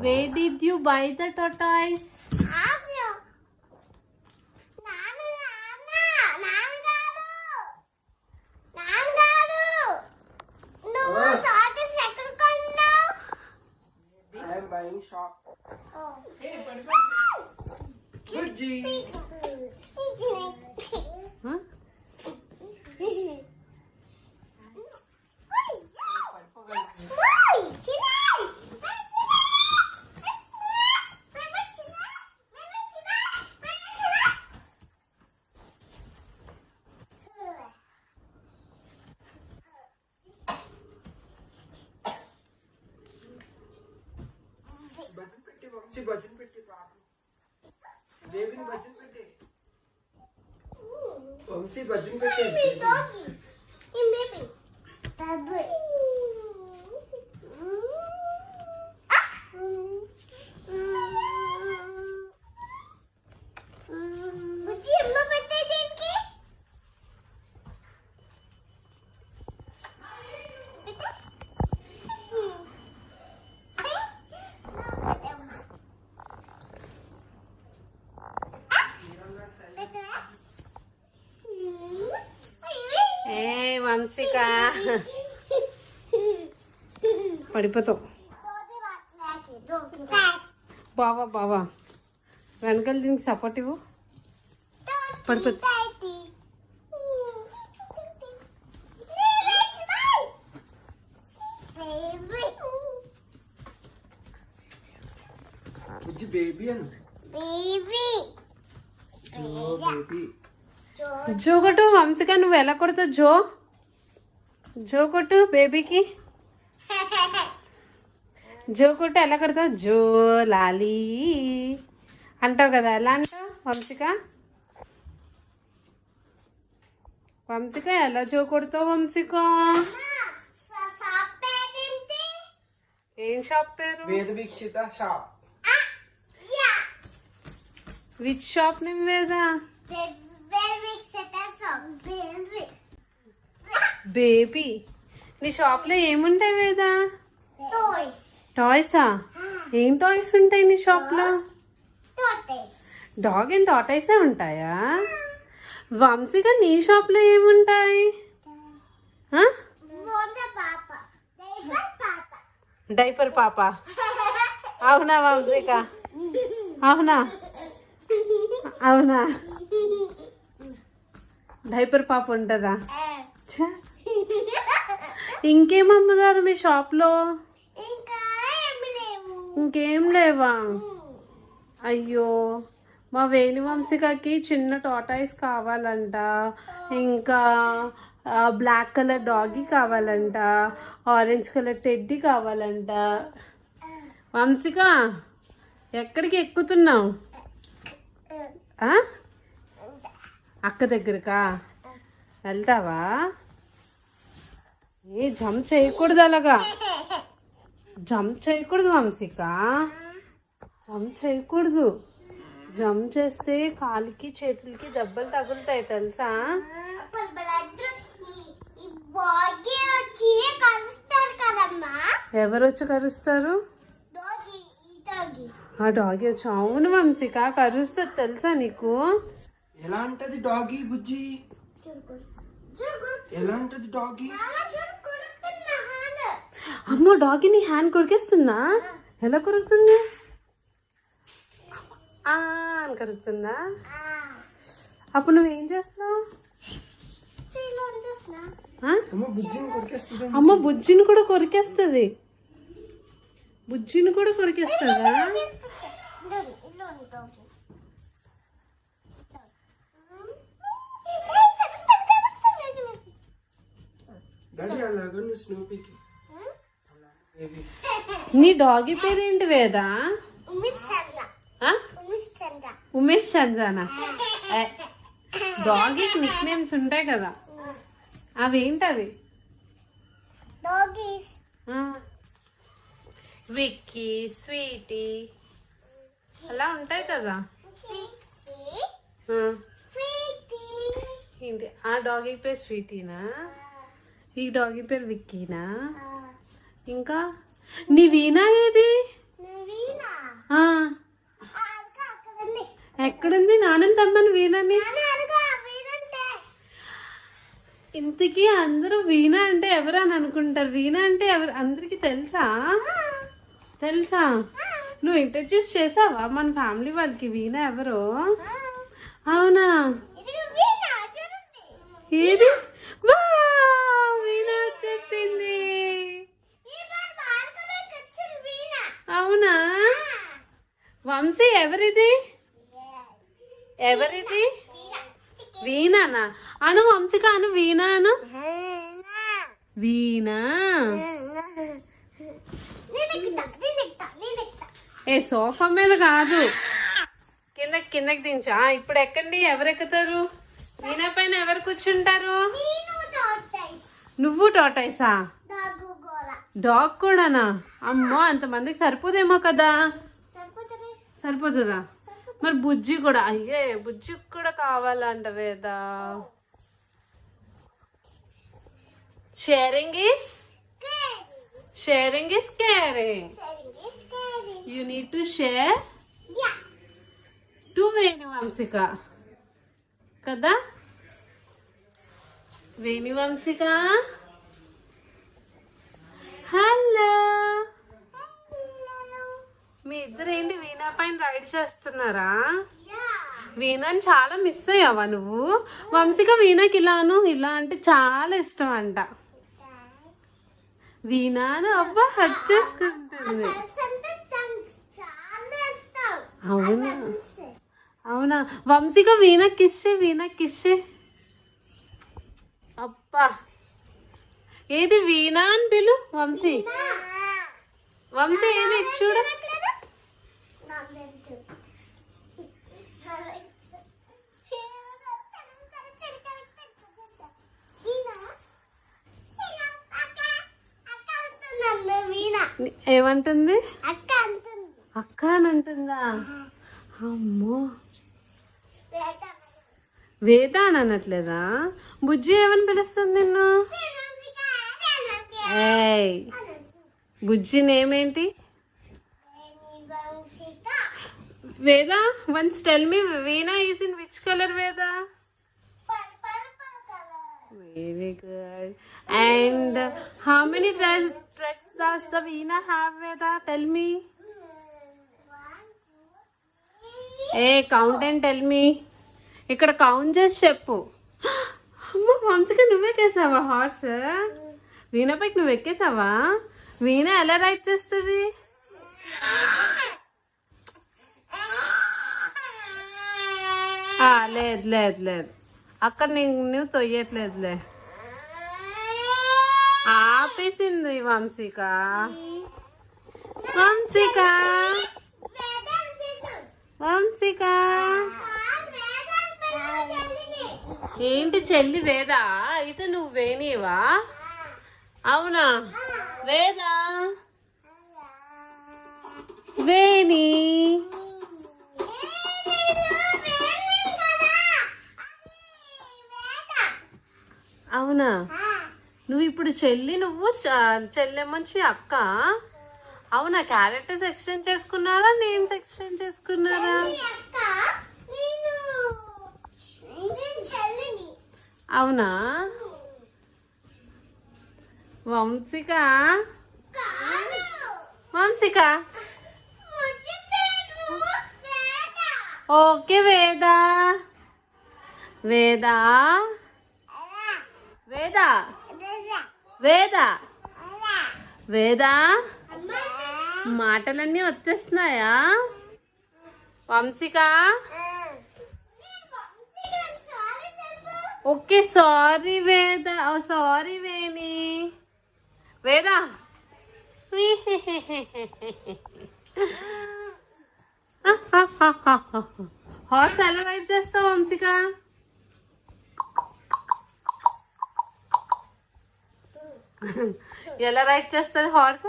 Where oh. did you buy the tortoise? Oh. buying shop. Oh. Hey, Huh? పెట్టి భజన పెట్టి పాపం దేవిని భజన పెట్టి. వంశీ భజన పెట్టి Baby doggy. In baby. Baby. Ah. బుజ్జి అమ్మ పట్టే దీనికి పెట్టు. పెట్టవా? ఏ వంశిక పడిపోతావు. బావా బావా. వెనకాల దీనికి సపోర్ట్ ఇవ్వు. పడిపో బుజ్జి బేబీ అను. జో కొట్టు వంశిక నువ్వు ఎలా కొడతావు జో? జో కొట్టు బేబీకి? జో కొట్టు ఎలా కొడతావు? జో లాలీ. అంటావు కదా ఎలా అంటావు వంశిక? వంశిక ఎలా జో కొడతావు వంశిక? ఏం షాప్ పేరు? Veda Vikshita shop. Which shop. Name Veda baby నీ షాప్లో ఏముంటాయి వేదా? Toys. టాయ్సా ఏం టాయ్స్ ఉంటాయి నీ షాప్లో. డాగ్ అండ్ టాటాయిసే ఉంటాయా? వంశీగా నీ షాప్లో ఏముంటాయి. డైపర్ పాప అవునా వంశిక? అవునా? అవునా? డైపర్ పాప ఉంటుందా? ఇంకేం అమ్ముతారు మీ షాప్లో? ఇంకా లేవు. ఇంకేం లేవా? అయ్యో మా వేణి వంశికకి చిన్న టాటాయిస్ కావాలంట. ఇంకా బ్లాక్ కలర్ డాగీ కావాలంట. ఆరెంజ్ కలర్ టెడ్డీ కావాలంట. వంశిక ఎక్కడికి ఎక్కుతున్నావు? అక్క దగ్గరకా? వెళ్తావా? ఏ జంప్ చేయకూడదు అలాగా. జంప్ చేయకూడదు వంశిక జంప్ చేయకూడదు. జంప్ చేస్తే కాలికి చేతులకి దెబ్బలు తగులుతాయి తెలుసా? ఎవరు వచ్చి కరుస్తారు? ఆ డాగి వచ్చి అవును వంశిక కరుస్తుంది తెలుసా నీకు? ఎలా ఉంటది డాగీ బుజ్జి? ఎలాంటిది ఎలా డాగీ? అమ్మో డాగి నీ హ్యాండ్ కొరికేస్తుందా? ఎలా కొరుకుతుంది? అని కరుకుతుందా? అప్పుడు నువ్వేం చేస్తావు చూస్తున్నా ఆ? అమ్మ బుజ్జిని కొరికేస్తుంది అమ్మ బుజ్జిని కూడా కొరికేస్తుంది. బుజ్జిని కూడా కొరికేస్తుందా? డాడీ అలాగా నువ్వు స్నూపీకి నీ డాగి పేరేంటి వేదా? ఉమేష్ చంద్రనా? డాగీకి నిక్ నేమ్స్ ఉంటాయి కదా. అవి డోగి ఆ. విక్కీ స్వీటీ అలా ఉంటాయి కదా. ఏంటి? ఆ డాగీ పేరు స్వీటీనా ఈ డాగీ పేరు విక్కీనా ఇంకా? నీ వీణా ఏది? ఎక్కడుంది? నాన్న తమ్మని వీణని ఇంతకీ అందరూ వీణ అంటే ఎవరు అని అనుకుంటారు? వీణ అంటే ఎవరు? అందరికి తెలుసా? తెలుసా? నువ్వు ఇంట్రడ్యూస్ చేసావా? మన ఫ్యామిలీ వాళ్ళకి వీణ ఎవరు? అవునా? ఏది? వీణ వచ్చేసింది. అవునా? వంశీ ఎవరిది? ఎవరిది? వీణానా? అను వంశిక అను వీణ అను? వీణ? ఏ సోఫా మీద కాదు. కిందకి కిందకి దించా. ఇప్పుడు ఎక్కండి. ఎవరు ఎక్కుతారు వీణ పైన ఎవరు కూర్చుంటారు? నువ్వు టోటైసా డాగ్ కూడానా? అమ్మో అంతమందికి సరిపోదేమో కదా. సరిపోతుందా? మరి బుజ్జి కూడా అయ్యే బుజ్జి కూడా కావాలంట Veda. Sharing is sharing is caring you need to share to Veni Vamshika కదా వేణి వంశిక హలో మీ ఇద్దరు ఏంటి వీణా పైన రైడ్ చేస్తున్నారా? వీణని చాలా మిస్ అయ్యావా నువ్వు? వంశిక వీణకి ఇలాను ఇలా అంటే చాలా ఇష్టం అంట. వీణాను అబ్బా హట్ చేసుకుంటుంది. అవునా? అవునా? వంశిక వీణ కిస్సే వీణ కిస్సే అబ్బా. ఏది వీణ అని పిలు వంశీ? వంశీ ఏది? చూడు. ఏమంటుంది? అక్క అని అంటుందా? అమ్మో. వేద అని అనట్లేదా? బుజ్జి ఏమని పిలుస్తుంది నిన్ను? బుజ్జి నేమేంటి? Veda? Once tell me Veena is in which colour Veda? Very good and how many dress dress does the Veena have Veda? Tell me a count and tell me ఇక్కడ కౌంట్ చేసి చెప్పు. అమ్మ వంశకి నువ్వే ఎక్కేసావా హార్స్ వీణపైకి నువ్వు ఎక్కేసావా? వీణ ఎలా ride చేస్తుంది ఆ, లేదు లేదు లేదు. అక్కడ నేను నువ్వు తొయ్యట్లేదులే ఆపేసింది వంశిక. వంశిక. వంశిక. ఏంటి చెల్లి వేదా? అయితే నువ్వు వేణివా? అవునా? వేదా? వేణి. అవునా? నువ్వు ఇప్పుడు చెల్లి నువ్వు చెల్లెమ్మచ్చి అక్క? అవునా? క్యారెక్టర్స్ ఎక్స్చేంజ్ చేసుకున్నారా? నేమ్స్ ఎక్స్చేంజ్ చేసుకున్నారా? అవునా? వంశిక? వంశిక? ఓకే వేద. వేద? వేద? వేద. వేద? మాటలన్నీ వచ్చేస్తున్నాయా? Vamshika? Okay sorry Veda. Sorry Veni. Veda? Horse ఎలా రైడ్ చేస్తావు వంశిక? ఎలా రైడ్ చేస్తుంది హార్స్?